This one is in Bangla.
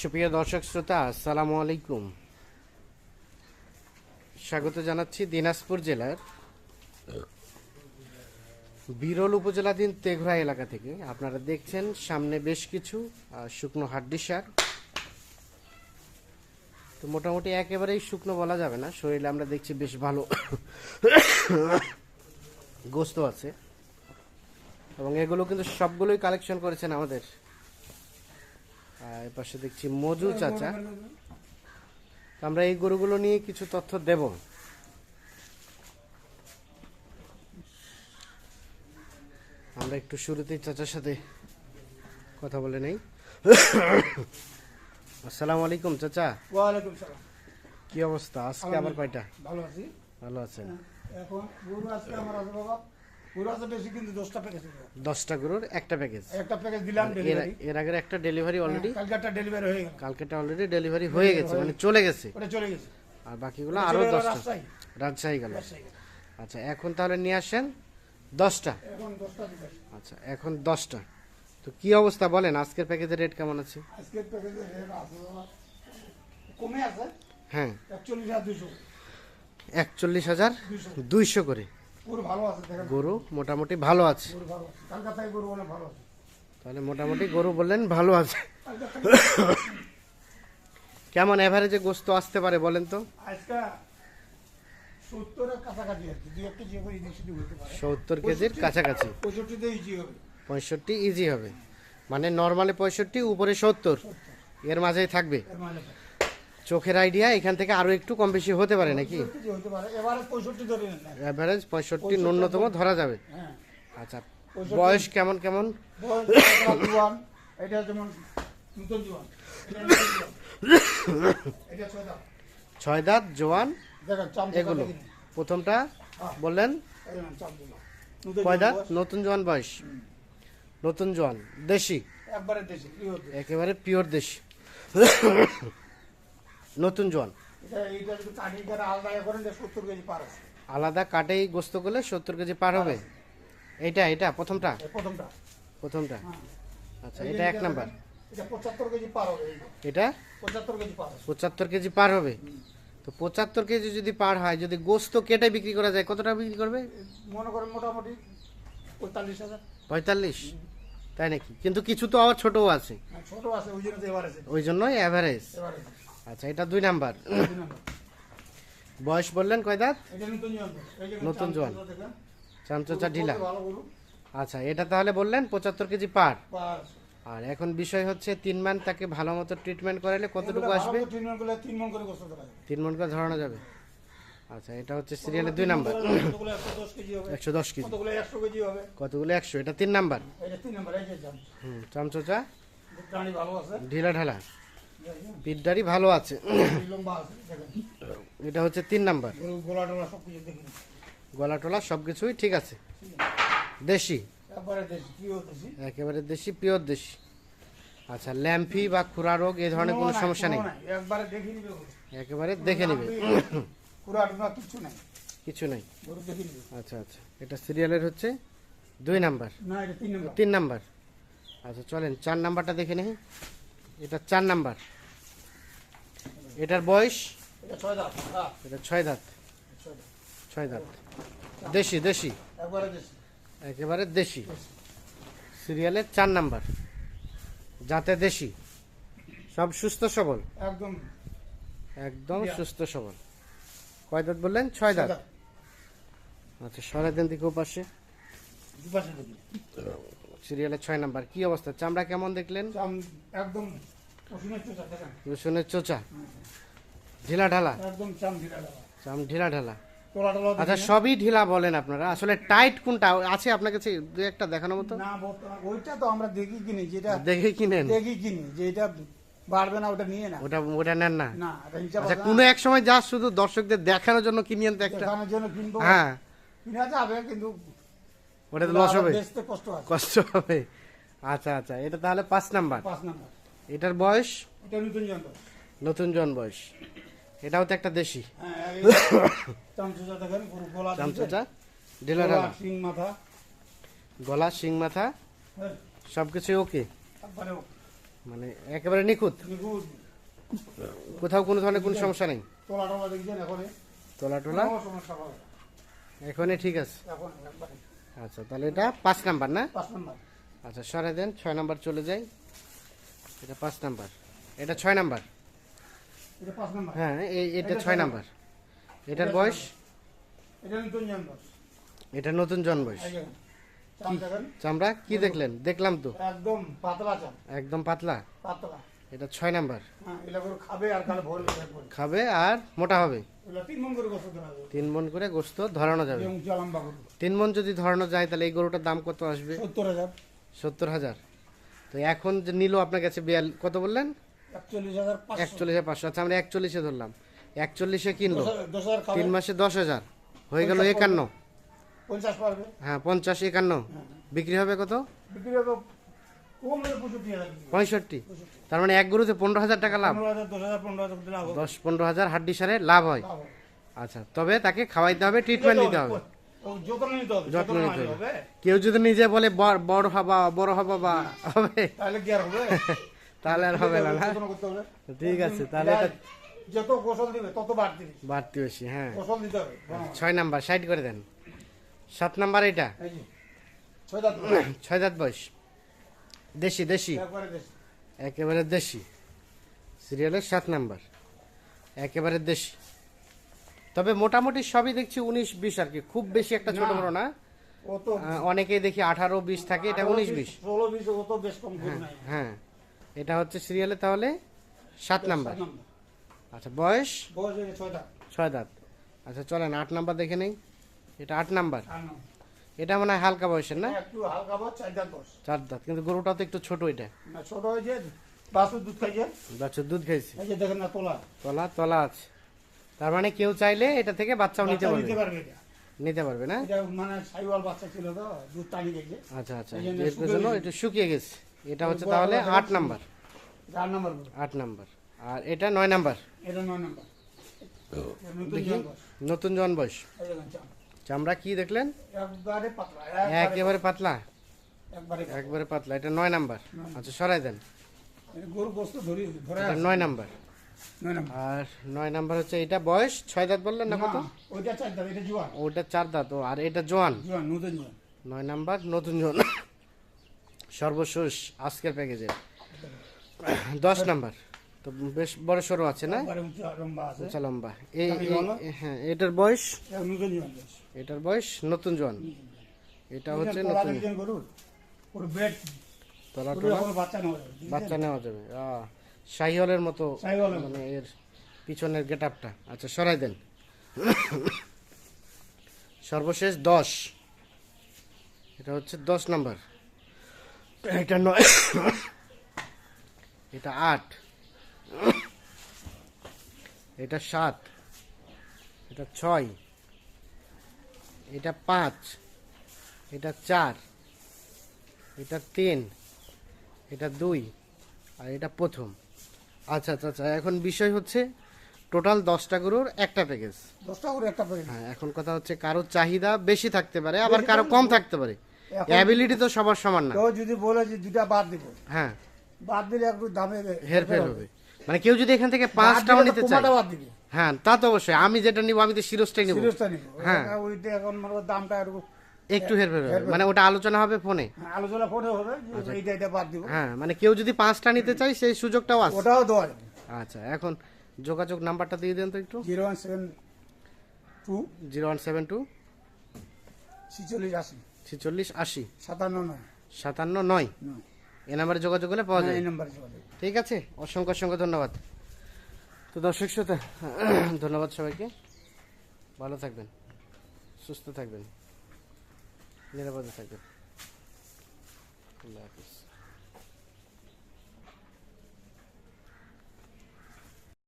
সুপ্রিয় দর্শক শ্রোতা, আসসালামু আলাইকুম। স্বাগত জানাচ্ছি দিনাজপুর জেলার বিরল উপজেলাধীন তেঘরা এলাকা থেকে। আপনারা দেখছেন সামনে বেশ কিছু শুকনো হাড্ডি সার। তো মোটামুটি একেবারেই শুকনো বলা যাবে না, শরীরে আমরা দেখছি বেশ ভালো গোস্ত আছে। এবং এগুলো কিন্তু সবগুলোই কালেকশন করেছেন আমাদের আর পাশে দেখছি মজু চাচা। আমরা এই গরুগুলো নিয়ে কিছু তথ্য দেব। আমরা একটু শুরুতেই চাচার সাথে কথা বলে নেই। আসসালামু আলাইকুম চাচা। ওয়ালাইকুম সালাম। কি অবস্থা? আজকে আবার কয়টা? ভালো আছি। ভালো আছেন। এখন গরু আজকে আমার আছে বাবা। দশটা গরুর একটা প্যাকেজ একটা প্যাকেজ দিলাম এর এর আগের একটা ডেলিভারি অলরেডি ডেলিভারি হয়ে গেল। কালকেটা অলরেডি ডেলিভারি হয়ে গেছে মানে চলে গেছে। ওটা চলে গেছে। আর বাকিগুলো আরও দশটা। রাজশাহী। গেল। আচ্ছা এখন তাহলে নিয়ে আসেন দশটা। আচ্ছা এখন দশটা। তো কি অবস্থা বলেন আজকের প্যাকেজের রেট কেমন আছে? আজকের প্যাকেজে রেট আছে কমে আছে? হ্যাঁ। একচল্লিশ হাজার একচল্লিশ হাজার দুইশো করে। গরু মোটামুটি ভালো আছে। তাহলে মোটামুটি গরু বললেন ভালো আছে। কেমন অ্যাভারেজে গোস্ত আসতে পারে বলেন তো? সত্তর কেজির কাছাকাছি। পঁয়ষট্টি ইজি হবে। মানে নর্মালে পঁয়ষট্টি উপরে সত্তর। এর মাঝেই থাকবে। চোখের আইডিয়া এখান থেকে আরও একটু কম বেশি হতে পারে নাকি। অ্যাভারেজ পঁয়ষট্টি ন্যূনতম ধরা যাবে। হ্যাঁ। আচ্ছা বয়স কেমন কেমন? ছয় দাঁত। জোয়ান? এগুলো। প্রথমটা বললেন? চাম নতুন কয় দাঁত? নতুন জোয়ান বয়স। নতুন জোয়ান দেশি? একবারে দেশি পিওর দেশি। নতুন জোয়ান আলাদা ইয়ে কাটেই গোস্ত করলে সত্তর কেজি পার হবে? এটা এটা প্রথমটা? প্রথমটা। প্রথমটা? হ্যাঁ। আচ্ছা এটা এক নাম্বার। এটা পঁচাত্তর কেজি পার হবে তো পঁচাত্তর কেজি যদি পার হয় যদি গোস্ত কেটে বিক্রি করা যায় কত টাকা বিক্রি করবে? মনে করেন মোটামুটি পঁয়তাল্লিশ হাজার। পঁয়তাল্লিশ? তাই নাকি? কিন্তু কিছু তো আবার ছোটও আছে। হ্যাঁ, ছোট আছে ওই জন্য ওই জন্যই অ্যাভারেজ আচ্ছা এটা দুই নাম্বার। বয়স বললেন কয় দাঁত? নতুন জোয়ান। চামচোচা ঢিলা। আচ্ছা এটা তাহলে বললেন পঁচাত্তর কেজি পার। আর এখন বিষয় হচ্ছে তিন মান তাকে ভালো মতো ট্রিটমেন্ট করালে কতটুকু আসবে? তিন মন করে ধরানো যাবে। আচ্ছা এটা হচ্ছে সিরিয়ালের দুই নাম্বার। একশো দশ কেজি কতগুলো একশো এটা তিন নাম্বার। হুম চামচোচা ঢিলা ঢালা। পিঠদারি ভালো আছে। এটা হচ্ছে তিন নাম্বার। গরু গোলা টোলা সব কিছুই ঠিক আছে। দেশি? একবারে দেশি পিওর দেশি। আচ্ছা ল্যাম্পি বা খুরা রোগ এই ধরনের কোনো সমস্যা নেই? একবারে দেখে নিবে কিছু নাই। কিছু নেই। আচ্ছা আচ্ছা। এটা সিরিয়ালের হচ্ছে দুই নাম্বার। তিন তিন নাম্বার। আচ্ছা চলেন চার নাম্বারটা দেখে নেই। এটা চার নাম্বার। এটার বয়স? এটা ছয় দাঁত হ্যাঁ, ছয় দাঁত। দেশি দেশি? একেবারে দেশি। সিরিয়ালের চার নাম্বার। যাতে দেশি। সব সুস্থ সবল? একদম। একদম সুস্থ সবল। কয় দাঁত বললেন? ছয় দাঁত। আচ্ছা সরাই দেন দিকে। পাশে সিরিয়ালের ছয় নাম্বার। কি অবস্থা? চামড়া কেমন দেখলেন? একদম রসুনের চোচা ঢিলা ঢালা? একদম চাম ঢিলা চাম ঢিলা ঢালা। আচ্ছা সবই ঢিলা বলেন আপনারা। আসলে টাইট কোনটা? আছে আপনার কাছে দু একটা দেখানো মতো? না ওইটা তো আমরা দেখি কিনি যেটা দেখে কিনেন? দেখি কিনি যে এটা বাড়বে না ওটা নিয়ে না। ওটা ওটা নেন না? আচ্ছা কোনো এক সময় যা শুধু দর্শকদের দেখানোর জন্য কিনিয়েন তো একটা দেখানোর জন্য কিনবো। হ্যাঁ। কিনা যাবে কিন্তু ওটা তো লস হবে। কষ্ট আছে। কষ্ট হবে। আচ্ছা আচ্ছা এটা তাহলে পাঁচ নাম্বার। পাঁচ নাম্বার। এটার বয়স? এটা নতুন জন বয়স। এটাও তো একটা দেশি। হ্যাঁ চামচুচা শিং মাথা। গলা শিং মাথা? হ্যাঁ, সবকিছু ওকে? মানে একেবারে নিখুঁত? কোথাও কোনো ধরনের কোনো সমস্যা নেই? তোলা টোলা। এখনই? ঠিক আছে। আচ্ছা তাহলে এটা পাঁচ নাম্বার না? পাঁচ নম্বর। আচ্ছা সরাই দেন ছয় নাম্বার চলে যাই। এটা পাঁচ নাম্বার। এটা ছয় নাম্বার? হ্যাঁ এই এটা ছয় নাম্বার। এটার বয়স? এটা নতুন জন্ম বয়স। চামড়া কি দেখলেন? দেখলাম তো। একদম পাতলা একদম পাতলা? পাতলা। এটা ছয় নাম্বার। হ্যাঁ খাবে আর মোটা হবে। তিন মন করে গোস্ত ধরানো যাবে। তিন মন যদি ধরানো যায় তাহলে এই গরুটার দাম কত আসবে? সত্তর হাজার। তো এখন যে নিল আপনার কাছে বিয়াল কত বললেন? একচল্লিশ হাজার পাঁচশো। আচ্ছা আমরা একচল্লিশে ধরলাম। একচল্লিশে কিনলো? তিন মাসে দশ হাজার। হয়ে গেল একান্ন। হ্যাঁ পঞ্চাশ একান্ন। হ্যাঁ। বিক্রি হবে কত? বিক্রি হবে পঁয়ষট্টি হবে। পঁয়ষট্টি? তার মানে এক গরুতে পনেরো হাজার টাকা লাভ? দশ পনেরো হাজার হাড্ডি সারে লাভ হয়। আচ্ছা তবে তাকে খাওয়াইতে হবে ট্রিটমেন্ট নিতে হবে। যত্ন নিতে হবে কেউ যদি নিজে বলে বড়- হবা বড় হবা বা হবে তাহলে আর হবে? না ঠিক আছে তাহলে যত গোসল দিবে তত বাড়তি বাড়তি বেশি হ্যাঁ। গোসল দিতে হবে হ্যাঁ। ছয় নাম্বার সাইড করে দেন। সাত নাম্বার এটা ছয় দাঁত বয়স। দেশি দেশি? একেবারে দেশি। সিরিয়ালের সাত নাম্বার। একেবারে দেশি। তবে মোটামুটি সবই দেখছি উনিশ বিশ আর কি। খুব বেশি একটা ছোট। বড় না। অনেকেই দেখি আঠারো বিশ থাকে এটা উনিশ বিশ নাই। হ্যাঁ। এটা হচ্ছে সিরিয়ালে তাহলে সাত নাম্বার। আচ্ছা বয়স? ছয় দাঁত। আচ্ছা চলেন আট নাম্বার দেখে নেই। এটা আট নাম্বার। এটা মনে হয় হালকা বয়সের না? একটু হালকা বয়স চার দাঁত বয়স। চার দাঁত কিন্তু গরুটা তো একটু ছোট এটা। না ছোট হয়েছে বাসুর দুধ খাইছে। বাচ্চা দুধ খাইছে? এই যে দেখেন না তোলা। তলা তলা আছে। তার মানে কেউ চাইলে এটা থেকে বাচ্চাও নিতে পারবে। নিতে পারবে এটা। নিতে পারবে না? এটা মানে সাইওয়াল বাচ্চা ছিল তো দুধ টানি গেছে। আচ্ছা আচ্ছা এর জন্য। একটু শুকিয়ে গেছে। এটা হচ্ছে তাহলে বড় আট নাম্বার। চার নাম্বার গরু। আট নাম্বার। আর এটা নয় নাম্বার। এটা নয় নাম্বার। নতুন জন বয়স। নতুন জন বয়স। এই দেখেন চাম। চামড়া কি দেখলেন? একবারে পাতলা একেবারে পাতলা। একবারে পাতলা। এটা নয় নাম্বার। আচ্ছা সরাই দেন। নয় নাম্বার। আর নয় নাম্বার হচ্ছে এটা বয়স? ছয় দাঁত বললেন না কত? ওইটা চার দাঁত এটা জোয়ান। ওটা চার দাঁত। আর এটা জোয়ান? জোয়ান নতুন জোয়ান। নয় নাম্বার নতুন জন সর্বশেষ আজকের প্যাকেজের দশ নাম্বার। তো বেশ বড় সড়ো আছে না? উঁচা লম্বা আছে। উঁচা লম্বা। এই? হ্যাঁ এটার বয়স? জোয়ান। এটার বয়স নতুন জন এটা হচ্ছে নতুন। বাচ্চা নেওয়া যাবে, শাহিওয়ালের মতো। মানে এর পিছনের গেট আপটা আচ্ছা সরাই দেন। সর্বশেষ দশ। এটা হচ্ছে দশ নাম্বার। এটা নয়। এটা আট। এটা সাত এটা ছয় এটা পাঁচ এটা চার এটা তিন এটা দুই আর এটা প্রথম। আচ্ছা আচ্ছা আচ্ছা এখন বিষয় হচ্ছে টোটাল দশটা গরুর একটা প্যাকেজ। দশটা করে একটা প্যাকেট হ্যাঁ এখন কথা হচ্ছে কারোর চাহিদা বেশি থাকতে পারে আবার কারও কম থাকতে পারে। অ্যাবিলিটি তো সবার সমান না। কেউ যদি বলে যে দুটা বাদ দিব হ্যাঁ। বাদ দিলে একটু দামে হেরফের হবে। মানে কেউ যদি এখান থেকে পাঁচটাও নিতে চায়। হ্যাঁ তা তো অবশ্যই। আমি যেটা নিব আমি তো শিরোজটাই নিব। হ্যাঁ। ওইটা- এখন মানে দামটা একটু একটু হেরফের হবে। মানে ওটা আলোচনা হবে ফোনে? আলোচনা ফোনে হবে যে এইটা এটা বাদ দিব। হ্যাঁ মানে কেউ যদি পাঁচটা নিতে চায় সেই সুযোগটাও আছে। ওটাও দেওয়া যাবে। আচ্ছা এখন যোগাযোগ নাম্বারটা দিয়ে দেন তো একটু। Zero one seven two zero one seven two ছিচল্লিশ আশি। ছেচল্লিশ আশি। সাতান্ন নয়। সাতান্ন নয়। নয়। এ নাম্বারে যোগাযোগ করলে পাওয়া হ্যাঁ, যায়। এই নাম্বারে যোগাযোগ। ঠিক আছে? অসংখ্য অসংখ্য ধন্যবাদ। তো দর্শক শ্রোতা, ধন্যবাদ সবাইকে। ভালো থাকবেন, সুস্থ থাকবেন, নিরাপদে থাকবেন। আল্লাহ হাফিজ।